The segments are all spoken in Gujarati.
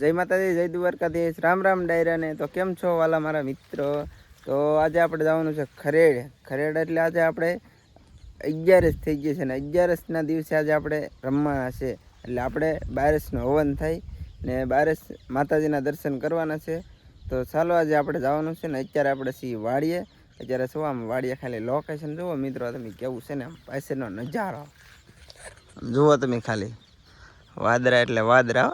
જય માતાજી, જય દ્વારકાધીશ. રામ રામ ડાયરાને. તો કેમ છો વાલા મારા મિત્રો? તો આજે આપણે જવાનું છે ખરેડ. ખરેડ એટલે આજે આપણે અગિયારસ થઈ ગઈ છે ને અગિયારસના દિવસે આજે આપણે રમવાના છે. એટલે આપણે બારસનું હવન થાય ને બારસ માતાજીના દર્શન કરવાના છે. તો ચાલો આજે આપણે જવાનું છે ને અત્યારે આપણે સી વાડીએ. અત્યારે શું આમ વાડીએ ખાલી લોકેશન જુઓ મિત્રો, તમે કેવું છે ને પાસેનો નજારો. જુઓ તમે ખાલી. વાદરા એટલે વાદરા.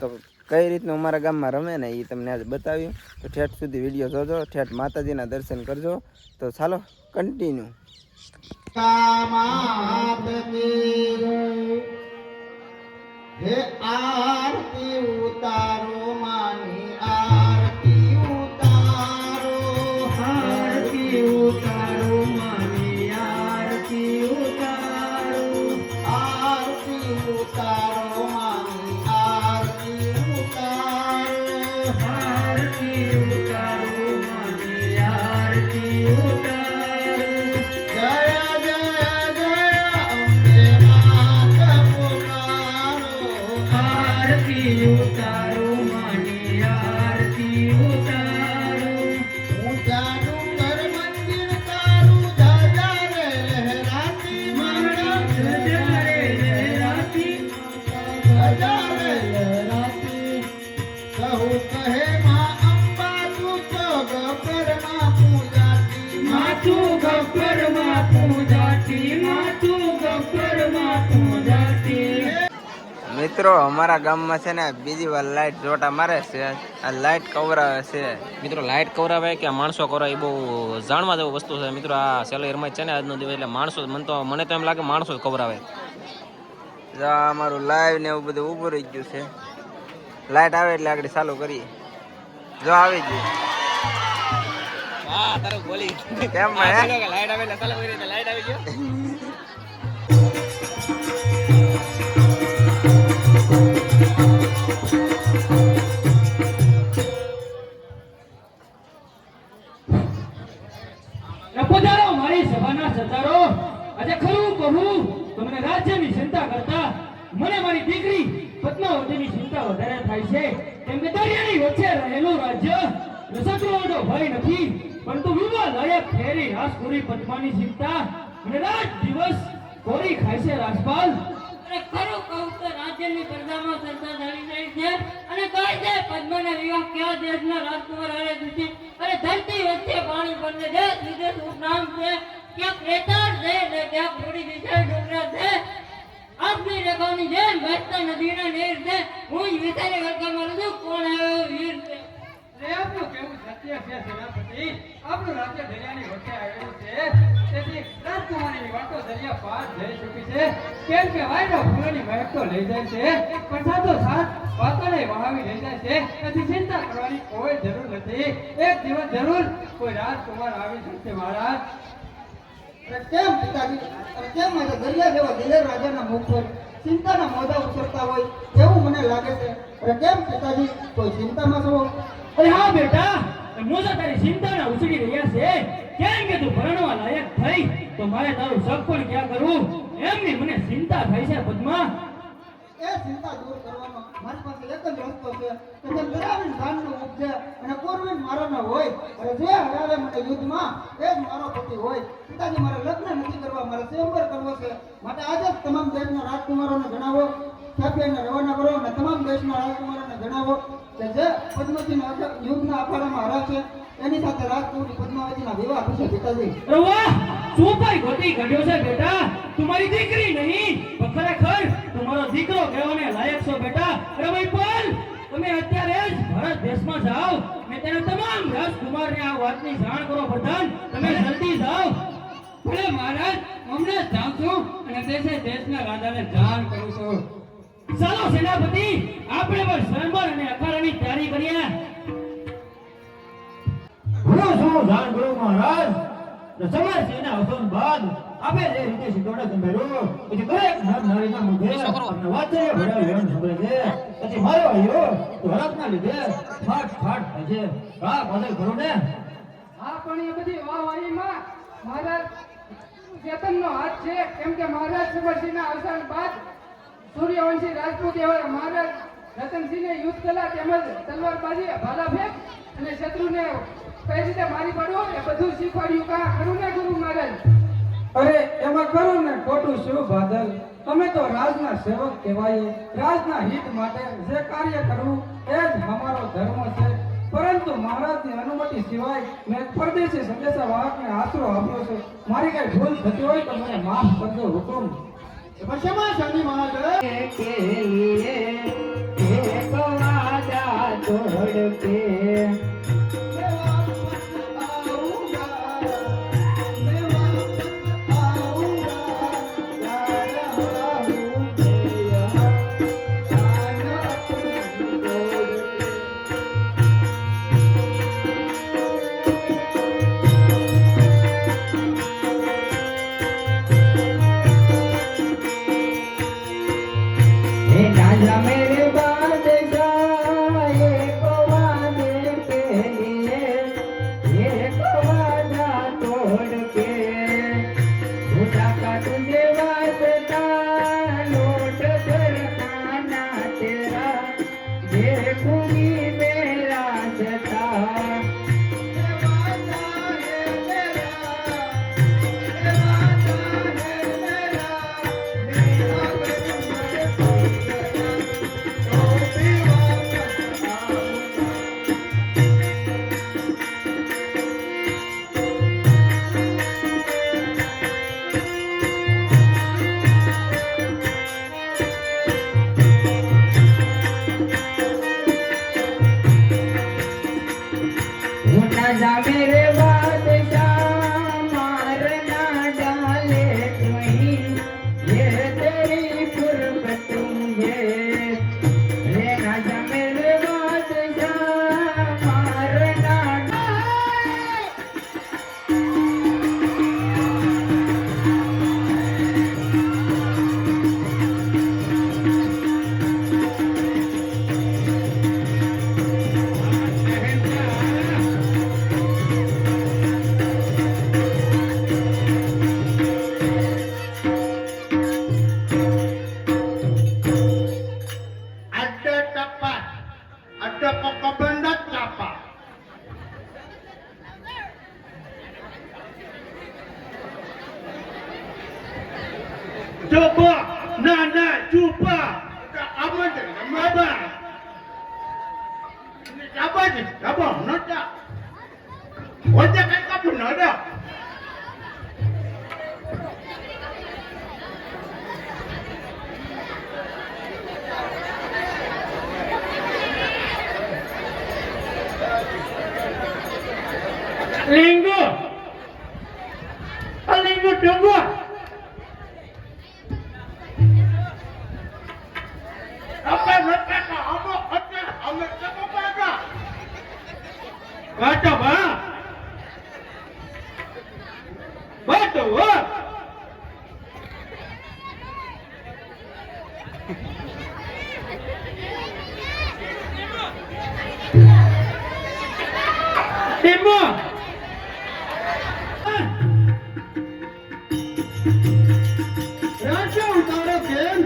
તો કઈ રીતનું અમારા ગામમાં રમે ને એ તમને આજે બતાવ્યું. તો ઠેઠ સુધી વીડિયો જોજો, ઠેઠ માતાજીના દર્શન કરજો. તો ચાલો કન્ટિન્યુ હે આરતી કહું કહે માં અંબા તું તો ગબ્બરમાં પૂજાતી માતું ગબ્બરમાં પૂજાતી માતું ગબ્બરમાં પૂજાતી મિત્રો અમારા ગામમાં છે ને બીજી વાર લાઈટ જોટા મારે છે. આ લાઇટ કવરાવે છે. મિત્રો લાઇટ કવરાવે કે માણસો કવરાવે એ બહુ જાણવા જેવું વસ્તુ છે. મિત્રો આ સેલો એરમાં છે ને આજનો દિવસ એટલે માણસો મને તો મને તો એમ લાગે માણસો જ કવરાવે. અમારું લાઈવ ને એવું બધું ઊભું રહી ગયું છે. લાઈટ આવે એટલે આગળ ચાલુ કરીએ. જો આવી ગયું હા તારું બોલી. કેમ લાઈટ આવે એટલે ચાલુ કરી લાઈટ આવી ગયો. પધારો મારી સભાના સરદારો આજે ખરું કહું તમને રાજ્યની ચિંતા કરતા મને મારી દીકરી પદ્માવતીની ચિંતા વધારે થાય છે. કેમ કે દરિયાની વચ્ચે રહેલું રાજ્ય રસકડો ભય નથી, પરંતુ વિવા લાયક ફેરી રાસપુરી પદ્માની ચિંતા અને રાત દિવસ કોરી ખાય છે રાજપાલ. અને ખરું કહું તો રાજ્યની પ્રજામાં ચર્ચા ચાલી રહી છે અને કહે છે પદ્મના વિવાહ કયા દેશના રાજકુમાર હારે થશે? અને ધરતી વચ્ચે પાણી પડે દેશ વિદેશ ઉપનામ છે, ક્યાંક રેતાળ છે ને ક્યાં પૂરી વિશાળ ડુંગરા છે. આપની રેખાની જેમ વહેતા નદીના નીર છે. હું જ વિચારી કોણ આવ્યો વીર છે? રે આપણું કેવું સત્ય છે, સેનાપતિ? આપણું રાજ્ય દરિયાની વચ્ચે આવેલું છે. તેથી વાતો દરિયા પાર જઈ ચૂકી છે. કેમ કે વાયરો ફૂલોની મહેક તો લઈ જાય છે. પણ સાથો સાથ વાતોને વહાવી લઈ જાય છે. તેથી ચિંતા કરવાની કોઈ જરૂર નથી. એક દિવસ જરૂર કોઈ રાજકુમાર આવી શકશે, મહારાજ. કેમ પિતાજી? કેમ આજે દરિયા જેવા દિલેર રાજાના મુખ પર ચિંતાના મોજા ઉછળતા હોય એવું મને લાગે છે? અરે કેમ પિતાજી? કોઈ ચિંતામાં છો? અરે હા બેટા મોજા તારી ચિંતાના ઉછળી રહ્યા છે. કેમ કે તું ભણવા લાયક થઈ? તો મારે તારું સગ પણ ક્યાં કરવું? એમની મને ચિંતા થાય છે, પદ્મા. એ ચિંતા દૂર જ છે છે તમામ દેશના રાજકુમારોને જણાવો તમામ દેશના રાજકુમારોને જણાવો કે જે પદ્મજીના યુદ્ધના અખાડામાં હરાશે એની સાથે રાજકુમારી પદ્માવતીના વિવાહ થશે, પિતાજી. શું ભાઈ ગોતી કાઢ્યો છે, બેટા. તમારી દીકરી નહીં ખરેખર તમારો દીકરો કહેવાને લાયક છો, બેટા. અરે ભાઈ, પણ તમે અત્યારે જ ભારત દેશમાં જાઓ ને તેના તમામ રાજકુમારને આ વાતની જાણ કરો, પ્રધાન. તમે જલ્દી જાઓ. ભલે મહારાજ જ જાઉં છું અને દેશે દેશના રાજાને જાણ કરું છું ચાલો, સેનાપતિ, આપણે પણ સ્વયંવર અને અખાડાની તૈયારી કરીએ. હું શું જાણ કરું, મહારાજ. તો સમાજ સેના અવસાન બાદ આપે જે રીતે શીખવડે સંભળ્યો પછી દરેક નર નારીના મુખે આપણે વાત્સલ્ય ભર્યા વિવરણ છે પછી મારો હૈયો તો હરકના લીધે ફાટ ફાટ થાય છે. આ પાછળ ખરું ને. હા પણ એ બધી વાહવાહીમાં મહારાજ ચેતનનો હાથ છે. કેમ કે મહારાજ સુભસિંહના અવસાન બાદ સૂર્યવંશી રાજપૂત એવા મહારાજ રતનસિંહને યુદ્ધ કલા તેમજ તલવારબાજી ભાલા ફેંક અને શત્રુને કઈ રીતે મારી પડો એ બધું શીખવાડ્યું કા? ખરું ને ગુરુ મહારાજ અરે એમાં ખરું ને ખોટું શું બાદલ અમે તો રાજના સેવક કહેવાય. રાજના હિત માટે જે કાર્ય કરવું એ જ અમારો ધર્મ છે. પરંતુ મહારાજની અનુમતિ સિવાય મેં પરદેશી સંદેશા વાહકને આશરો આપ્યો છે. મારી કઈ ભૂલ થતી હોય તો મને માફ કરજો હુકમ. એમાં શનિ મહારાજ? કે લીએ એક રાજા તોડ કે Coba, nana, cuba. Apa je? Apa? Apa je? Apa? Nada. Wajah kan kamu nada. લિંગો ટીમો રાજ્ય ઉતારો કેમ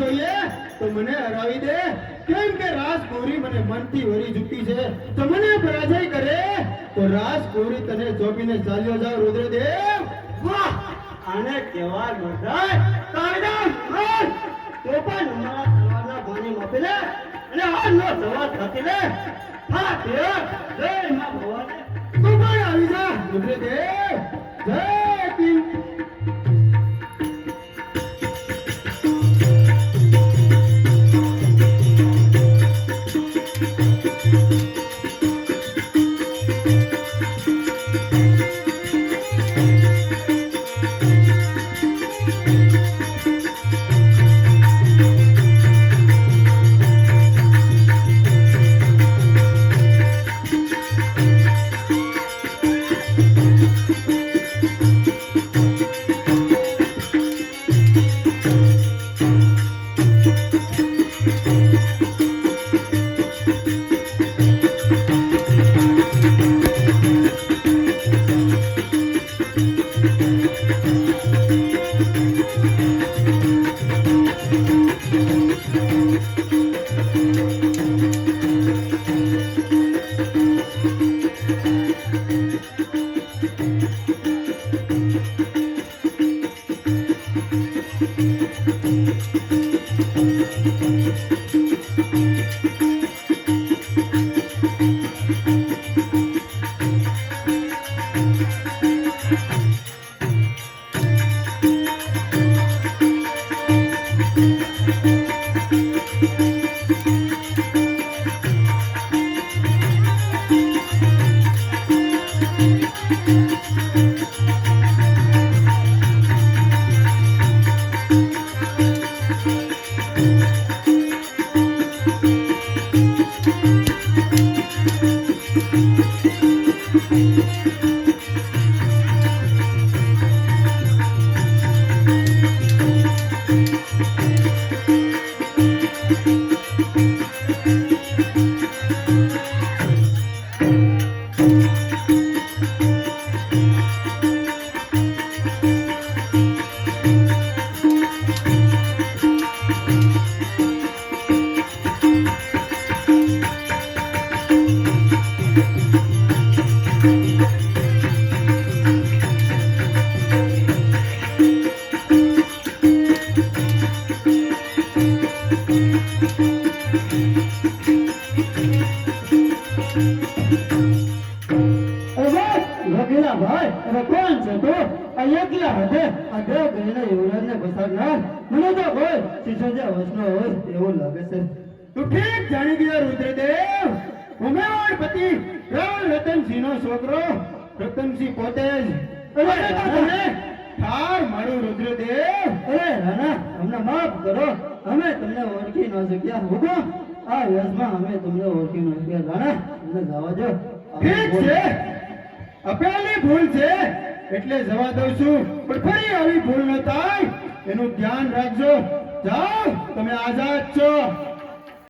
જોઈએ? તો મને હરાવી દે. કેમ કે રાજકુમારી મને મનથી વરી ચૂકી છે. તો મને પરાજય કરે. તો રાજકુમારી તને ચોપીને ચાલ્યો જાવ રુદ્રદેવ. આને કહેવાય નોંધાય કાયદા મન તો પણ અમારા તલવારના ભાને મપી લે અને આ નો સવાર થતી લે હા દેવ જય માં ભવાને તું પણ આવી જા. જય! કિંગ અરે બસ ભાઈ અરે કોણ છે તું? આ એકલા હાથે આ દેવ ગયેલા યુવરાજને પસારનાર મને તો કોઈ શિશોજા વસનો હોય એવું લાગે છે. તું ઠીક જાણી ગયો રુદ્રદેવ? ઉમેવડ પતિ રાવણ રતનસિંહ નો છોકરો? રતનસિંહ પોતે જ. ઠાર મારું રુદ્રદેવ. અરે રાણા હમણાં માફ કરો. અમે તમને ઓળખી ન શક્યા હુકમ આ વ્યસમાં અમે તમને ઓળખી ન શક્યા રાણા અમને જવા દો. ઠીક છે. અપેલી ભૂલ છે. એટલે જવા દઉં છું. પણ ફરી આવી ભૂલ ન થાય. એનું ધ્યાન રાખજો. જાઓ તમે આઝાદ છો.